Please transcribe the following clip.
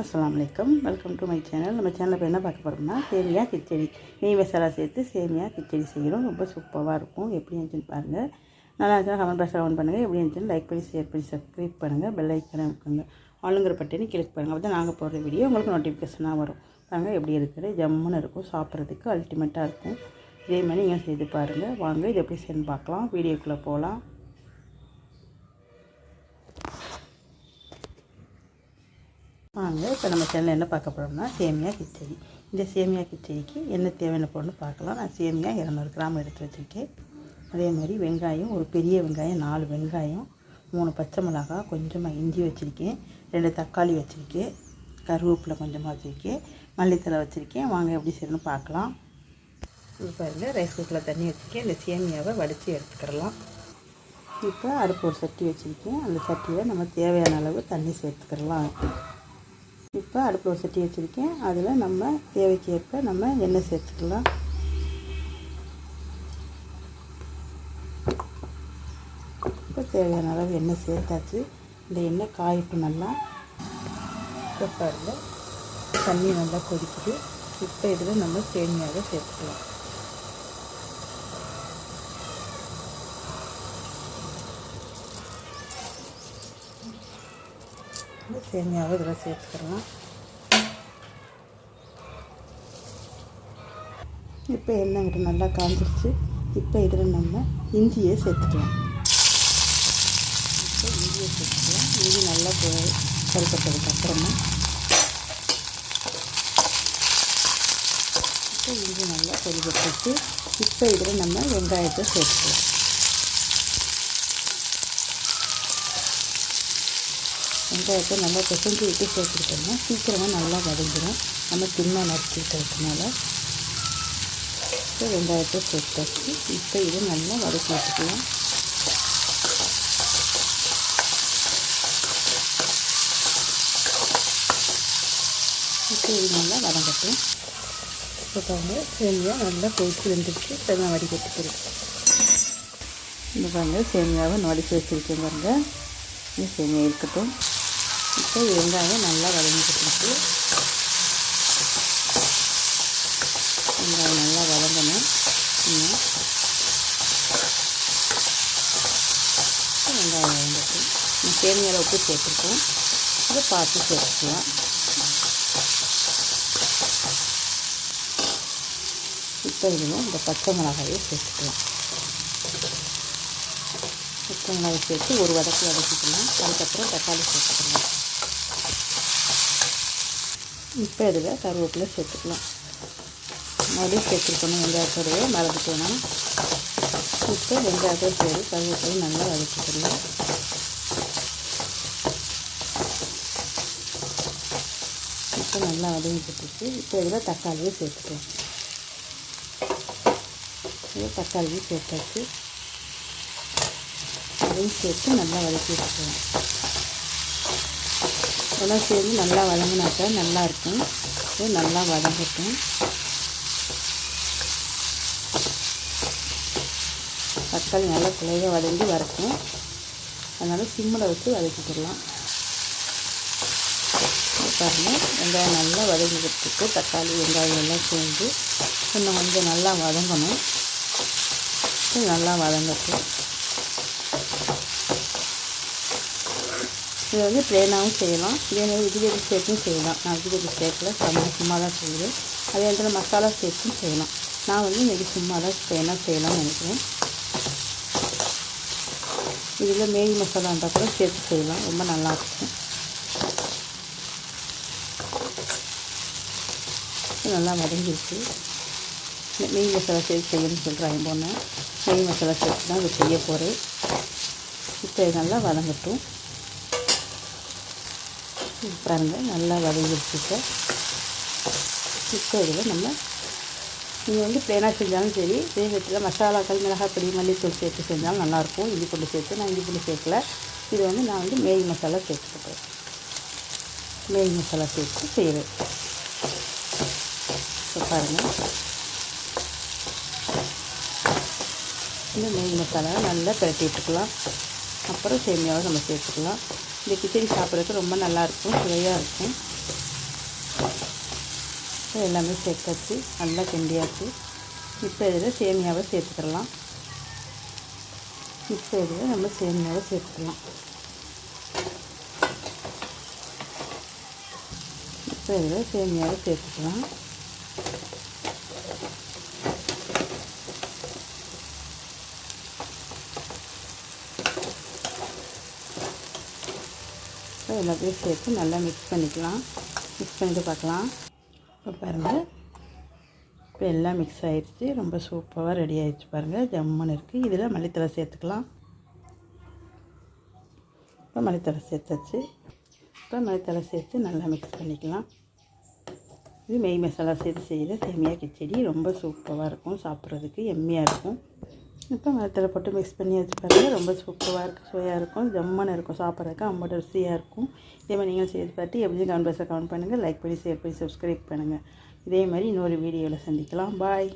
அஸ்லாம் வலைக்கம் welcome to my channel. நம்ம சேனலில் இப்போ என்ன பார்க்க போகிறோம்னா சேமியா கிச்சடி. நெய் மசாலா சேர்த்து சேமியா கிச்சடி செய்கிறோம் ரொம்ப சூப்பராக இருக்கும். எப்படி இருந்துச்சுன்னு பாருங்கள் நல்லா இருந்தால் கமெண்ட் பாக்ஸில் ஆன் பண்ணுங்கள் எப்படி இருந்துச்சுன்னு லைக் பண்ணி ஷேர் பண்ணி சப்ஸ்கிரைப் பண்ணுங்கள் பெல் ஐக்கனை இருக்குங்க ஆளுங்கிற பட்டினி கிளிக் பண்ணுங்கள் அப்போ நாங்கள் போடுற வீடியோ உங்களுக்கு நோட்டிஃபிகேஷனாக வரும். பாருங்கள் எப்படி இருக்குது. ஜம்முன்னு இருக்கும். சாப்பிட்றதுக்கு அல்டிமேட்டாக இருக்கும். இதே மாதிரி நீங்கள் செய்து பாருங்கள் வாங்க இது எப்படி செய்யணும்னு பார்க்கலாம். வீடியோக்குள்ளே போகலாம். வாங்க. இப்போ நம்ம சேனலில் என்ன பார்க்க போகிறோம்னா சேமியா கிச்சடி. இந்த சேமியா கிச்சடிக்கு என்ன தேவையான பொருள்னு பார்க்கலாம். நான் சேமியா இரநூறு கிராம் எடுத்து வச்சுருக்கேன். அதே மாதிரி வெங்காயம் ஒரு பெரிய வெங்காயம் நாலு வெங்காயம் மூணு பச்சை மிளகாய் கொஞ்சமாக இஞ்சி வச்சுருக்கேன். ரெண்டு தக்காளி வச்சுருக்கேன். கருவேப்பிலை கொஞ்சமாக வச்சுருக்கேன். மல்லித்தலை வச்சுருக்கேன். வாங்க எப்படி செய்யணும்னு பார்க்கலாம். இப்போ பாருங்கள் ரைஸ் குக்கரில் தண்ணி வச்சுருக்கேன். இந்த சேமியாவை வடித்து எடுத்துக்கிடலாம். இப்போ அடுப்பு ஒரு சட்டி வச்சுருக்கேன். அந்த சட்டியில் நம்ம தேவையான அளவு தண்ணி சேர்த்துக்கிடலாம். இப்போ அடுப்பில் ஒரு சட்டி வச்சுருக்கேன். அதில் நம்ம தேவைக்கு ஏற்ப நம்ம எண்ணெய் சேர்த்துக்கலாம். இப்போ தேவையான அளவு எண்ணெய் சேர்த்தாச்சு. இந்த எண்ணெய் காயட்டும் நல்லா இப்போ பாருங்க. தண்ணி நல்லா கொதிக்குது. இப்போ இதில் நம்ம சேமியாவை சேர்த்துக்கலாம். சேமியாவை இதில் சேர்த்துக்கிறோம் இப்போ எண்ணெய் நல்லா காஞ்சிருச்சு. இப்போ இதில் நம்ம இஞ்சியை சேர்த்துக்கலாம். இப்போ இஞ்சியை சேர்த்துக்கலாம். இஞ்சி நல்லா கருக்கப்பட்டதுக்கு இப்போ இஞ்சி நல்லா கொதிக்கப்பட்டு இப்போ இதில் நம்ம வெங்காயத்தை சேர்த்துக்கலாம். வெங்காயத்தை நல்லா பிசைஞ்சு விட்டு சேர்த்துக்கிட்டோம்னா சீக்கிரமாக நல்லா வதங்கிடும் நம்ம தின்னா நறுக்கிட்டதுனால இப்போ வெங்காயத்தை சேர்த்தாச்சு இப்போ இது நல்லா வதக்கி வச்சுக்கலாம் இப்போ இது நல்லா வதங்கட்டும். இப்போ பாருங்க சேமியா நல்லா கொதிச்சு வெந்துருச்சு. இப்போ நான் வடிகட்டுக்கிறேன் இந்த பாருங்க சேமியாவை நடிச்சு வச்சுருக்கேன் பாருங்க. இந்த சேமியா இருக்கட்டும். இப்போ வெங்காயம் நல்லா வதங்கிட்டு வெங்காயம் நல்லா வதங்கணும். இன்னும் வெங்காயம் வதங்கட்டும் சேமியால் உப்பு சேர்த்துருக்கோம். அதை பார்த்து சேர்த்துக்கலாம். இப்போ இதில் இந்த பச்சை மிளகாயை சேர்த்துக்கலாம். பச்சை மிளகாய் சேர்த்து ஒரு வதக்கு வதக்கிக்கலாம் அதுக்கப்புறம் தக்காளி சேர்த்துக்கலாம். இப்போ இதில் கருவேப்பிலை சேர்த்துக்கலாம். மறுபடியும் சேர்த்துருக்கணும் வெங்காயத்தோடையே மறந்துட்டோன்னா இப்போ வெங்காயத்தோடு சரி கருவேப்பிலை நல்லா வதக்கிக்கலாம். இப்போ நல்லா வதங்கிட்டுருக்கு இப்போ இதில் தக்காளியும் சேர்த்துக்கலாம். தக்காளியும் சேர்த்தாச்சு. அதையும் சேர்த்து நல்லா வதக்கி வச்சுக்கலாம் இதெல்லாம் சேர்ந்து நல்லா வதங்கினாக்கா நல்லா இருக்கும். இது நல்லா வதங்கட்டும். தக்காளி நல்லா குழைய வதங்கி வரட்டும். அதனால் சிம்மில் வச்சு வதக்கிக்கிடலாம் பாருங்கள் வெங்காயம் நல்லா வதங்கிக்கிறதுக்கு தக்காளி வெங்காயம் எல்லாம் சேர்ந்து இன்னும் கொஞ்சம் நல்லா வதங்கணும். நல்லா வதங்கட்டும். இது வந்து ப்ளேனாகவும் செய்யலாம். இதே மாதிரி வெஜிடபிள் சேர்த்தும் செய்யலாம். நான் வெஜிடபிள் சேர்க்கல. சும்மா சும்மா தான் செய்கிறேன் அதே இடத்துல மசாலா சேர்த்தும் செய்யலாம். நான் வந்து இன்றைக்கி சும்மா தான் ப்ளேனாக செய்யலாம்னு நினைக்கிறேன். இதில் மேகி மசாலா இருந்தால் கூட சேர்த்து செய்யலாம். ரொம்ப நல்லாயிருக்கும் நல்லா வதங்கிடுச்சு. நெய் மசாலா சேர்த்து செய்யணும்னு சொல்கிறாங்க பொண்ணு நெய் மசாலா சேர்த்து தான் இதை செய்ய போகிறேன் இப்போ நல்லா வதங்கட்டும். பாருங்கள் நல்லா வதங்கிடுச்சு இப்போ இதில் நம்ம நீங்கள் வந்து ப்ளேனாக செஞ்சாலும் சரி இதே வீட்டில் மசாலாக்கள் மிளகாய் பொடி மல்லித்தூள் சேர்த்து செஞ்சாலும் நல்லாயிருக்கும். இஞ்சி பூண்டு சேர்த்து நான் இஞ்சி பூண்டு சேர்க்கல. இது வந்து நான் வந்து மேகி மசாலா சேர்த்துக்கிட்டேன் மேகி மசாலா சேர்த்து செய்வேன். இப்போ பாருங்கள் இந்த மேகி மசாலாவை நல்லா பிரட்டி விட்டுக்கலாம் அப்புறம் சேமியாவை நம்ம சேர்த்துக்கலாம். இந்த கிச்சடி சாப்பிட்றதுக்கு ரொம்ப நல்லாயிருக்கும் சுவையாக இருக்கும். இப்போ எல்லாமே சேர்த்தாச்சு நல்லா கிண்டியாச்சு. இப்போ இதில் சேமியாவை சேர்த்துக்கலாம். இப்போ இதில் நம்ம சேமியாவை சேர்த்துக்கலாம். இப்போ இதில் சேமியாவை சேர்த்துக்கலாம். எல்லாத்தையும் சேர்த்து நல்லா மிக்ஸ் பண்ணிக்கலாம். மிக்ஸ் பண்ணிட்டு பார்க்கலாம். இப்போ பாருங்கள் இப்போ எல்லாம் மிக்ஸ் ஆயிடுச்சு. ரொம்ப சூப்பராக ரெடி ஆகிடுச்சு பாருங்கள் ஜம்முன்னு இருக்குது இதில் மல்லித்தலை சேர்த்துக்கலாம். இப்போ மல்லித்தலை சேர்த்தாச்சு. இப்போ மல்லித்தலை சேர்த்து நல்லா மிக்ஸ் பண்ணிக்கலாம். இது மெய் மசாலா சேர்த்து செய்கிற சேமியா கிச்சடி. ரொம்ப சூப்பராக இருக்கும். சாப்பிட்றதுக்கு எம்மியாக இருக்கும். இப்போ மரத்தில் போட்டு மிக்ஸ் பண்ணி வச்சு பாருங்கள் ரொம்ப சூப்பராக இருக்கும் சுவையாக இருக்கும். ஜம்முன்னு இருக்கும் சாப்பிட்றதுக்கு. அம்மட்டு ருசியாக இருக்கும். இதே மாதிரி நீங்கள் செய்து பார்த்து எப்படி கமெண்ட் பாக்ஸில் கமெண்ட் பண்ணுங்கள் லைக் பண்ணி ஷேர் பண்ணி சப்ஸ்கிரைப் பண்ணுங்கள் இதே மாதிரி இன்னொரு வீடியோவில் சந்திக்கலாம். பாய்